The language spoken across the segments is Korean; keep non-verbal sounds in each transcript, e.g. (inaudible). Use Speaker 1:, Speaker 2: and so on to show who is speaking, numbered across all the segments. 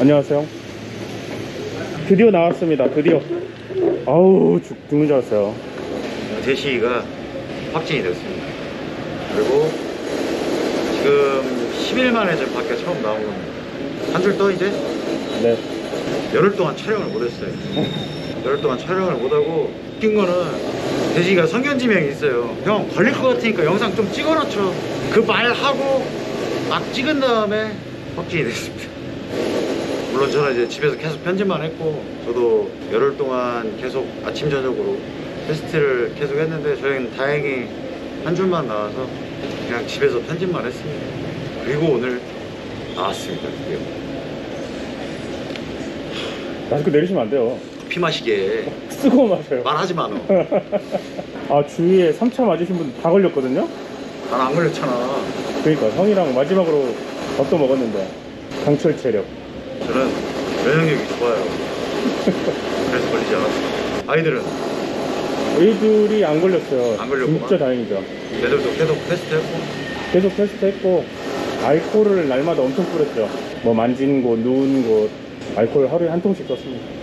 Speaker 1: 안녕하세요. 드디어 나왔습니다. 드디어. 아우 죽, 죽는 줄 알았어요.
Speaker 2: 제시가 확진이 됐습니다. 그리고 지금 10일 만에 저 밖에 처음 나온 겁니다. 한 줄 떠 이제?
Speaker 1: 네.
Speaker 2: 열흘 동안 촬영을 못했어요. (laughs) 열흘 동안 촬영을 못하고 웃긴 거는 대지가 성견지명이 있어요. 형 걸릴 것 같으니까 영상 좀 찍어놓죠. 그 말하고 막 찍은 다음에 확진이 됐습니다. 물론 저는 이제 집에서 계속 편집만 했고 저도 열흘 동안 계속 아침 저녁으로 테스트를 계속 했는데 저희는 다행히 한 줄만 나와서 그냥 집에서 편집만 했습니다. 그리고 오늘 나왔습니다. 드디어.
Speaker 1: 마스크 내리시면 안 돼요.
Speaker 2: 피 마시게
Speaker 1: 쓰고 마셔요.
Speaker 2: 말하지 마 너. (laughs)
Speaker 1: 아 주위에 3차 맞으신 분 다 걸렸거든요.
Speaker 2: 난 안 걸렸잖아.
Speaker 1: 그러니까 형이랑 마지막으로 밥도 먹었는데 강철 체력.
Speaker 2: 저는 면역력이 좋아요. 그래서 걸리지 않았어요. 아이들은
Speaker 1: 애들이 안 걸렸어요.
Speaker 2: 안 걸렸구만.
Speaker 1: 진짜 다행이죠.
Speaker 2: 애들도 계속 테스트했고
Speaker 1: 계속 테스트했고 알코올을 날마다 엄청 뿌렸죠. 뭐 만진 곳, 누운 곳 알코올 하루에 한 통씩 썼습니다.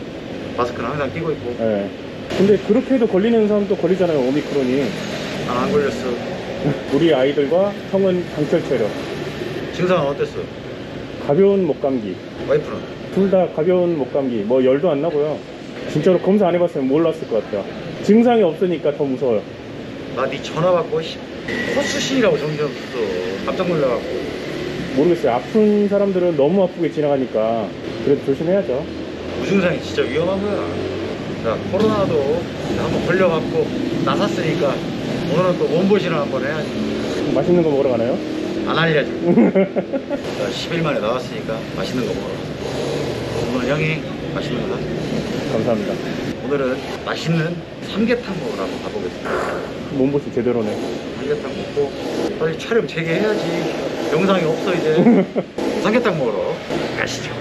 Speaker 2: 마스크는 항상 끼고 있고
Speaker 1: 예. 근데 그렇게 해도 걸리는 사람도 걸리잖아요. 오미크론이.
Speaker 2: 난안 걸렸어.
Speaker 1: 우리 아이들과 형은 강철 체력.
Speaker 2: 증상은 어땠어?
Speaker 1: 가벼운 목감기.
Speaker 2: 와이프는?
Speaker 1: 둘 다 가벼운 목감기. 뭐 열도 안 나고요. 진짜로 검사 안 해봤으면 몰랐을 것 같아요. 증상이 없으니까 더 무서워요.
Speaker 2: 나 네 전화 받고 씨, 허수신이라고 정신없어. 깜짝 놀라갖고.
Speaker 1: 모르겠어요. 아픈 사람들은 너무 아프게 지나가니까 그래도 조심해야죠.
Speaker 2: 무증상이 진짜 위험한 거야. 자, 코로나도 한번 걸려갖고 나섰으니까 오늘은 또 몸보신을 한번 해야지.
Speaker 1: 맛있는 거 먹으러 가나요?
Speaker 2: 안 알려줘. (laughs) 자, 10일 만에 나왔으니까 맛있는 거 먹어라. 오늘 형이 맛있는 거 사줄게.
Speaker 1: 감사합니다.
Speaker 2: 오늘은 맛있는 삼계탕 먹으러 한번 가보겠습니다.
Speaker 1: 몸보신 제대로네.
Speaker 2: 삼계탕 먹고 빨리 촬영 재개해야지. 영상이 없어 이제. (laughs) 삼계탕 먹으러 가시죠.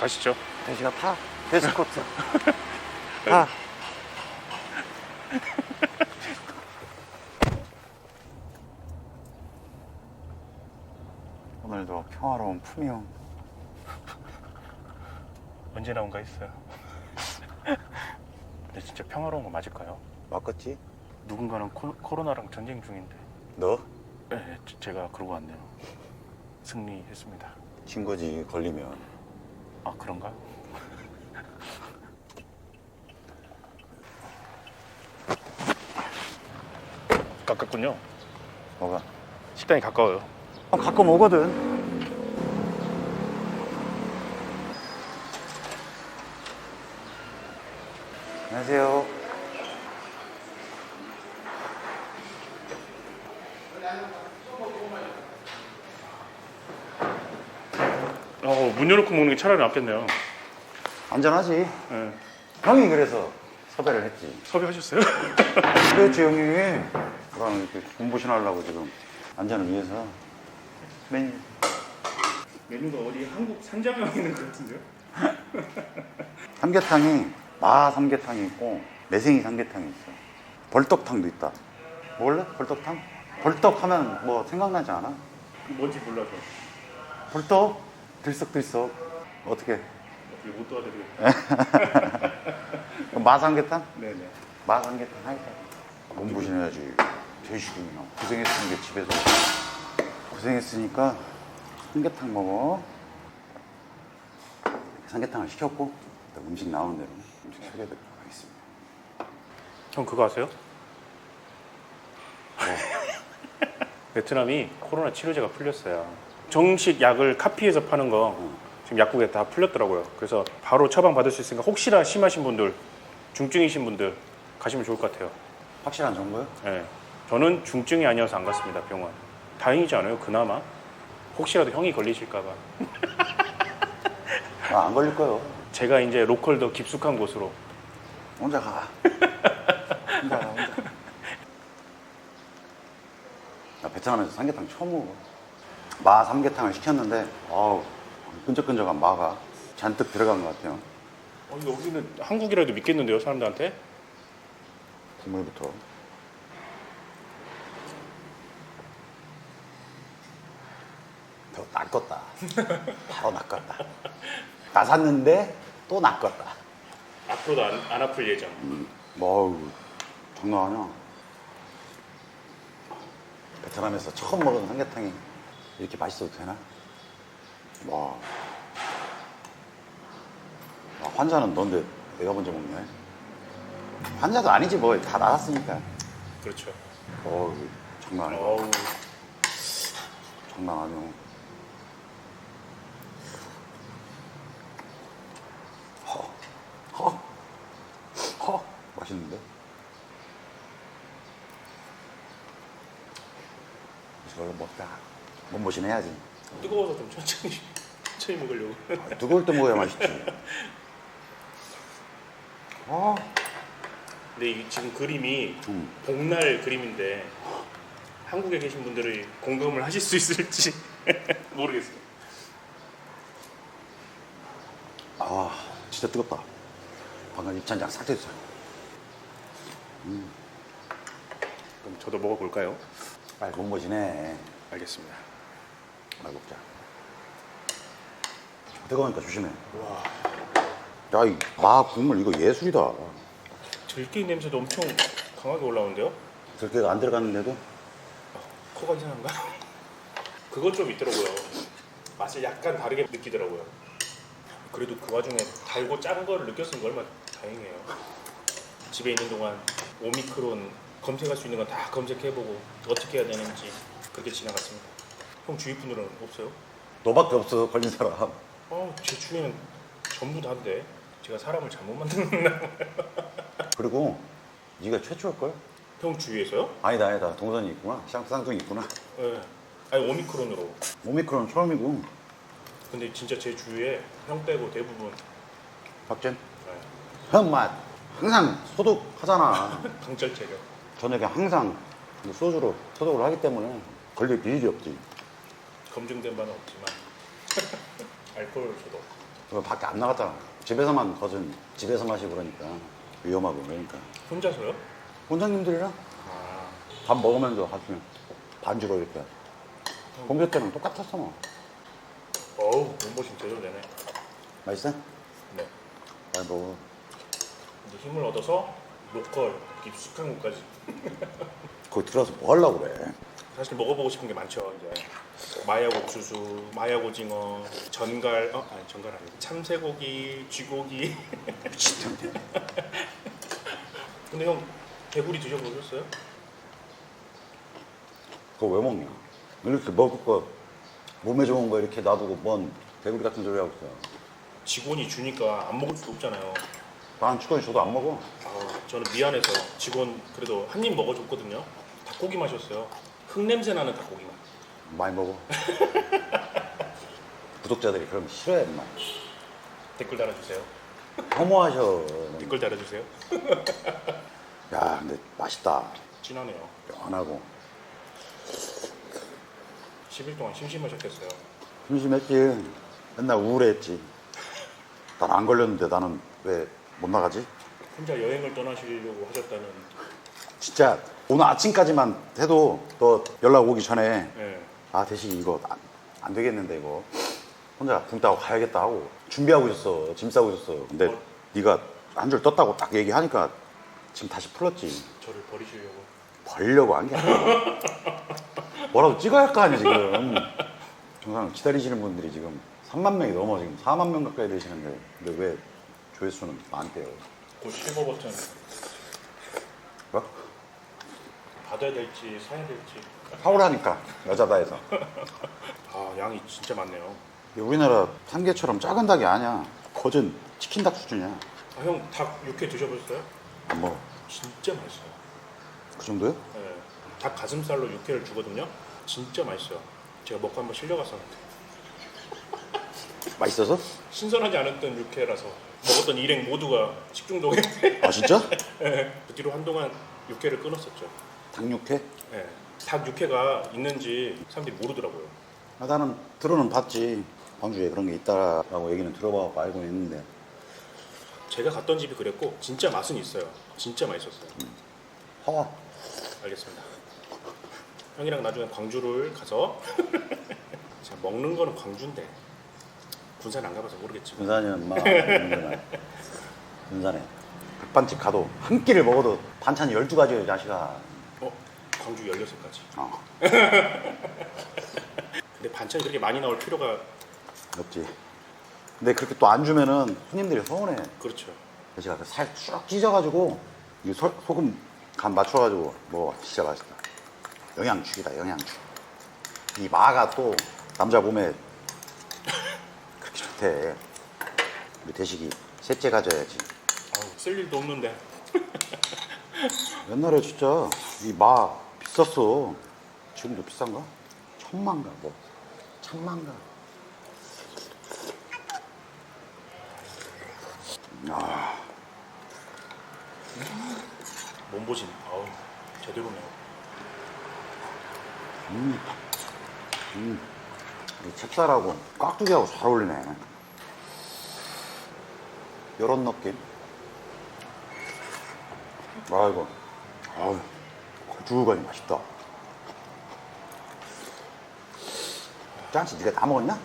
Speaker 1: 가시죠.
Speaker 2: 대시가 타. 데스코트. 타. 오늘도 평화로운 품이용. (laughs)
Speaker 1: 언제 나온가 했어요. (laughs) 근데 진짜 평화로운 거 맞을까요?
Speaker 2: 맞겠지?
Speaker 1: 누군가는 코, 코로나랑 전쟁 중인데.
Speaker 2: 너?
Speaker 1: 네, 제- 제가 그러고 왔네요. 승리했습니다.
Speaker 2: 진 거지 걸리면.
Speaker 1: 아 그런가? 가깝군요.
Speaker 2: 뭐가?
Speaker 1: 식당이 가까워요.
Speaker 2: 어, 가끔 오거든. 안녕하세요.
Speaker 1: 어, 문 열어놓고 먹는 게 차라리 낫겠네요.
Speaker 2: 안전하지.
Speaker 1: 네.
Speaker 2: 형이 그래서 섭외를 했지.
Speaker 1: 섭외하셨어요? (laughs)
Speaker 2: 그랬지 형이. 그럼 이렇게 공부신 하려고 지금 안전을 위해서. 메뉴.
Speaker 1: 메뉴가 어디 한국 산자병 있는 것 같은데요? (laughs)
Speaker 2: 삼계탕이 마 삼계탕이 있고 매생이 삼계탕이 있어. 벌떡탕도 있다. 먹을래? 벌떡탕? 벌떡 하면 뭐 생각나지 않아?
Speaker 1: 뭔지 몰라서
Speaker 2: 벌떡? 들썩들썩. 어떻게?
Speaker 1: 어떻게 못 도와드리겠다. (laughs)
Speaker 2: 마 삼계탕?
Speaker 1: 네네.
Speaker 2: 마 삼계탕 하겠다. 몸부신해야지. 돼지국이나 고생했으니까 집에서 고생했으니까 삼계탕 먹어. 삼계탕을 시켰고 음식 나오는 대로 음식 소개해드리도록 하겠습니다.
Speaker 1: 형 그거 아세요? (laughs) 베트남이 코로나 치료제가 풀렸어요. 정식 약을 카피해서 파는 거 지금 약국에 다 풀렸더라고요. 그래서 바로 처방 받을 수 있으니까 혹시나 심하신 분들, 중증이신 분들 가시면 좋을 것 같아요.
Speaker 2: 확실한 정보요?
Speaker 1: 예. 저는 중증이 아니어서 안 갔습니다 병원. 다행이지 않아요? 그나마 혹시라도 형이 걸리실까봐.
Speaker 2: 아, 안 걸릴 거요.
Speaker 1: 제가 이제 로컬 더 깊숙한 곳으로
Speaker 2: 혼자 가. 혼자 가, 혼자. 나 베트남에서 삼계탕 처음 먹어. 마 삼계탕을 시켰는데, 어우, 끈적끈적한 마가 잔뜩 들어간 것 같아요.
Speaker 1: 어, 여기는 한국이라도 믿겠는데요 사람들한테?
Speaker 2: 국물부터.
Speaker 3: 더 낚였다. 바로 낚였다. 나 샀는데 또 낚였다.
Speaker 1: 앞으로도 안, 안 아플 예정.
Speaker 3: 뭐 장난 아니야. 베트남에서 처음 먹은 삼계탕이 이렇게 맛있어도 되나? 와. 아, 환자는 넌데 내가 먼저 먹네. 환자도 아니지 뭐 다 나갔으니까.
Speaker 1: 그렇죠.
Speaker 3: 어 장난 아니야.
Speaker 1: 어우,
Speaker 3: 장난 아니야. 허, 허, 허. 맛있는데? 이걸로 먹다. 몸보신 해야지.
Speaker 1: 뜨거워서 좀 천천히 천천히 먹으려고.
Speaker 3: 아, 뜨거울 때 먹어야 맛있지. 아,
Speaker 1: 근데 이 지금 그림이
Speaker 3: 음.
Speaker 1: 복날 그림인데 한국에 계신 분들이 공감을 하실 수 있을지 (laughs) 모르겠어요.
Speaker 3: 아, 진짜 뜨겁다. 방금 입천장 싹 됐어.
Speaker 1: 그럼 저도 먹어볼까요?
Speaker 3: 빨리 몸보신해.
Speaker 1: 알겠습니다.
Speaker 3: 빨리 먹자. 뜨거우니까 조심해.
Speaker 1: 와,
Speaker 3: 야, 이마 국물 이거 예술이다.
Speaker 1: 들깨 냄새도 엄청 강하게 올라오는데요?
Speaker 3: 들깨가 안 들어갔는데도
Speaker 1: 코가 이상한가? 그것 좀 있더라고요. 맛을 약간 다르게 느끼더라고요. 그래도 그 와중에 달고 짠 거를 느꼈으니 까 얼마나 다행이에요. 집에 있는 동안 오미크론 검색할 수 있는 건 다 검색해보고 어떻게 해야 되는지 그렇게 지나갔습니다. 형 주위 분들은 없어요?
Speaker 3: 너밖에 없어 걸린 사람.
Speaker 1: 어, 제 주위에는 전부 다인데 제가 사람을 잘못 만드나?
Speaker 3: 그리고 네가 최초일 걸?
Speaker 1: 형 주위에서요?
Speaker 3: 아니다 아니다 동선이 있구나. 쌍- 쌍둥이 있구나.
Speaker 1: 네. 아니 오미크론으로.
Speaker 3: 오미크론 처음이고
Speaker 1: 근데 진짜 제 주위에 형 빼고 대부분
Speaker 3: 박전.
Speaker 1: 네,
Speaker 3: 형맛 항상 소독하잖아. (laughs)
Speaker 1: 강철 체력.
Speaker 3: 저녁에 항상 소주로 소독을 하기 때문에 걸릴 비일이 없지.
Speaker 1: 검증된 바는 없지만 (laughs) 알코올 소독.
Speaker 3: 그거 밖에 안 나갔잖아. 집에서만 거진 집에서 마시고 그러니까 위험하고 그러니까.
Speaker 1: 혼자서요?
Speaker 3: 원장님들이랑
Speaker 1: 아,
Speaker 3: 밥 먹으면서 하시면 반주로 이렇게. 공개 때는 똑같았어 뭐.
Speaker 1: 어우 몸보신 제대로 되네.
Speaker 3: 맛있어?
Speaker 1: 네.
Speaker 3: 많이 먹어.
Speaker 1: 이제 힘을 얻어서 로컬 깊숙한 곳까지. (laughs)
Speaker 3: 거기 들어가서 뭐 하려고 그래.
Speaker 1: 사실 먹어보고 싶은 게 많죠. 이제 마약 옥수수, 마약 오징어, 전갈, 어 아니 전갈 아니고 참새고기, 쥐고기. (laughs) 근데 형 개구리 드셔보셨어요?
Speaker 3: 그거 왜 먹냐? 이렇게 먹을 거 몸에 좋은 거 이렇게 놔두고 뭔 개구리 같은 소리 하고 있어.
Speaker 1: 직원이 주니까 안 먹을 수도 없잖아요.
Speaker 3: 난 축구는 저도 안 먹어.
Speaker 1: 아, 저는 미안해서 직원 그래도 한 입 먹어줬거든요. 닭고기 마셨어요. 흙 냄새 나는 닭고기 맛.
Speaker 3: 많이 먹어. (laughs) 구독자들이 그럼 싫어해, 인마.
Speaker 1: 댓글 달아주세요.
Speaker 3: 혐오하셔.
Speaker 1: 댓글 달아주세요.
Speaker 3: 야, 근데 맛있다.
Speaker 1: 진하네요.
Speaker 3: 연하고.
Speaker 1: 10일 동안 심심하셨겠어요.
Speaker 3: 심심했지. 맨날 우울했지. 난 안 걸렸는데 나는 왜 못 나가지?
Speaker 1: 혼자 여행을 떠나시려고 하셨다는.
Speaker 3: 진짜 오늘 아침까지만 해도 너 연락 오기 전에
Speaker 1: 예.
Speaker 3: 아 대식이 이거 안, 안 되겠는데 이거. 혼자 붕 따고 가야겠다 하고 준비하고 있었어 짐 싸고 있었어 근데
Speaker 1: 어?
Speaker 3: 네가 한 줄 떴다고 딱 얘기하니까 지금 다시 풀었지.
Speaker 1: 저를 버리시려고.
Speaker 3: 벌려고 한 게 아니야 뭐라도 찍어야 할 거 아니야 지금. 정상 기다리시는 분들이 지금 3만 명이 넘어 지금 4만 명 가까이 되시는데 근데 왜 조회수는 안 돼요?
Speaker 1: 그 실버 버튼
Speaker 3: 뭐?
Speaker 1: 받아야 될지 사야 될지.
Speaker 3: 하오라니까 여자다 해서 (laughs)
Speaker 1: 아 양이 진짜 많네요.
Speaker 3: 우리나라 삼계처럼 작은 닭이 아니야 거진 치킨 닭 수준이야
Speaker 1: 아 형 닭 육회 드셔보셨어요?
Speaker 3: 안 먹어
Speaker 1: 진짜 맛있어요.
Speaker 3: 그 정도요?
Speaker 1: 예. 닭 가슴살로 육회를 주거든요. 진짜 맛있어요. 제가 먹고 한번 실려갔었는데 (laughs)
Speaker 3: 맛있어서?
Speaker 1: 신선하지 않았던 육회라서 먹었던 일행 모두가 식중독에
Speaker 3: 아 진짜?
Speaker 1: 예. (laughs) 그 뒤로 한동안 육회를 끊었었죠.
Speaker 3: 닭육회?
Speaker 1: 예. 닭 육회가 있는지 사람들이 모르더라고요.
Speaker 3: 아, 나는 들어는 봤지 광주에 그런 게 있다라고 얘기는 들어봐서 알고 있는데
Speaker 1: 제가 갔던 집이 그랬고 진짜 맛은 있어요. 진짜 맛있었어요.
Speaker 3: 허
Speaker 1: 알겠습니다. 형이랑 나중에 광주를 가서 (laughs) 자, 먹는 거는 광주인데 군산 안 가봐서 모르겠지 만
Speaker 3: 군산이면 막 (laughs) 군산에 군산에 백반집 가도 한 끼를 먹어도 반찬이 12가지예요 자식아
Speaker 1: 어? 광주 16가지.
Speaker 3: 어, (laughs)
Speaker 1: 근데 반찬이 그렇게 많이 나올 필요가
Speaker 3: 없지. 근데 그렇게 또 안 주면은 손님들이 서운해.
Speaker 1: 그렇죠.
Speaker 3: 제가 살쭉 찢어가지고 이 소, 소금 간 맞춰가지고 먹어 진짜 맛있다. 영양죽이다 영양죽 이 마가 또 남자 몸에 그렇게 좋대. 우리 대식이 셋째 가져야지.
Speaker 1: 아우 쓸 일도 없는데.
Speaker 3: 옛날에 진짜 이 마 비쌌어 지금도 비싼가? 천만가 뭐 천만가 아
Speaker 1: 몸보신 아우 제대로네요
Speaker 3: 음. 음. 이 찹쌀하고 깍두기하고 잘 어울리네. 이런 느낌. 아이고. 아우, 걸쭉하니 맛있다. 짠치, 네가 다 먹었냐?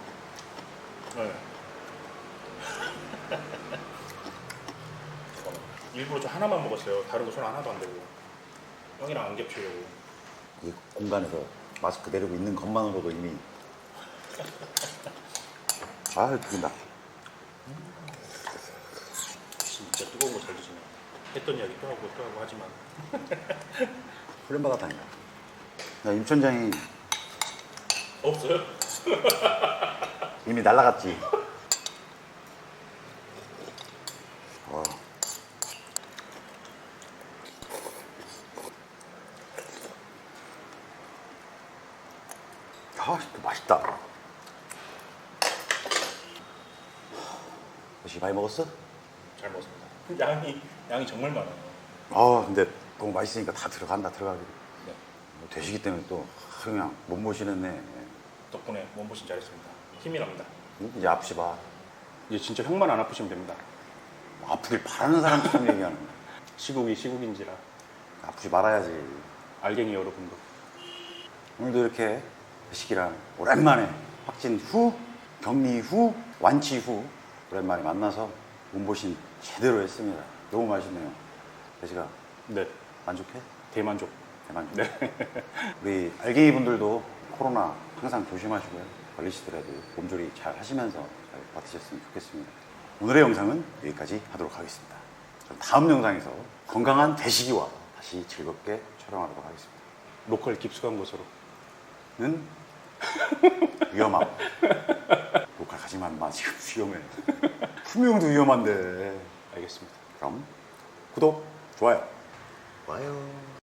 Speaker 1: 네. (laughs) 일부러 좀 하나만 먹었어요 다른 거 손 하나도 안 대고 형이랑 안 겹치려고
Speaker 3: 이 공간에서 마스크 내리고 있는 것만으로도 이미. 아, 죽인다.
Speaker 1: 진짜 뜨거운 거 잘 드시네 했던 이야기 또 하고 또 하고 하지만 (laughs)
Speaker 3: 훈련받았다니까. 야, 임천장이
Speaker 1: 없어요?
Speaker 3: 이미 날라갔지. 와. 아, 진짜 맛있다. 혹시 많이 먹었어?
Speaker 1: 잘 먹었습니다 양이 양이 정말 많아요
Speaker 3: 아, 근데 너무 맛있으니까 다 들어간다, 들어가기.
Speaker 1: 네.
Speaker 3: 뭐 되시기 때문에 또 그냥 못 모시는데
Speaker 1: 덕분에 몸보신 잘했습니다 힘이 납니다
Speaker 3: 이제 아프지 마.
Speaker 1: 이제 진짜 형만 안 아프시면 됩니다
Speaker 3: 아프길 바라는 사람처럼 얘기하는 거야. (laughs)
Speaker 1: 시국이 시국인지라
Speaker 3: 아프지 말아야지.
Speaker 1: 알갱이 여러분도
Speaker 3: 오늘도 이렇게 시기랑 오랜만에 확진 후, 격리 후, 완치 후 오랜만에 만나서 몸보신 제대로 했습니다. 너무 맛있네요. 대시가
Speaker 1: 네
Speaker 3: 만족해?
Speaker 1: 대만족
Speaker 3: 대만족.
Speaker 1: 네 (laughs)
Speaker 3: 우리 알갱이 분들도 코로나 항상 조심하시고요. 걸리시더라도 몸조리 잘 하시면서 잘 버티셨으면 좋겠습니다. 오늘의 영상은 여기까지 하도록 하겠습니다. 그럼 다음 영상에서 건강한 대시기와 다시 즐겁게 촬영하도록 하겠습니다.
Speaker 1: 로컬 깊숙한 곳으로
Speaker 3: 는 (laughs) 위험함. 녹화 가지만 마 지금 위험해. 품용도 위험한데.
Speaker 1: 알겠습니다
Speaker 3: 그럼 구독, 좋아요. 좋아요.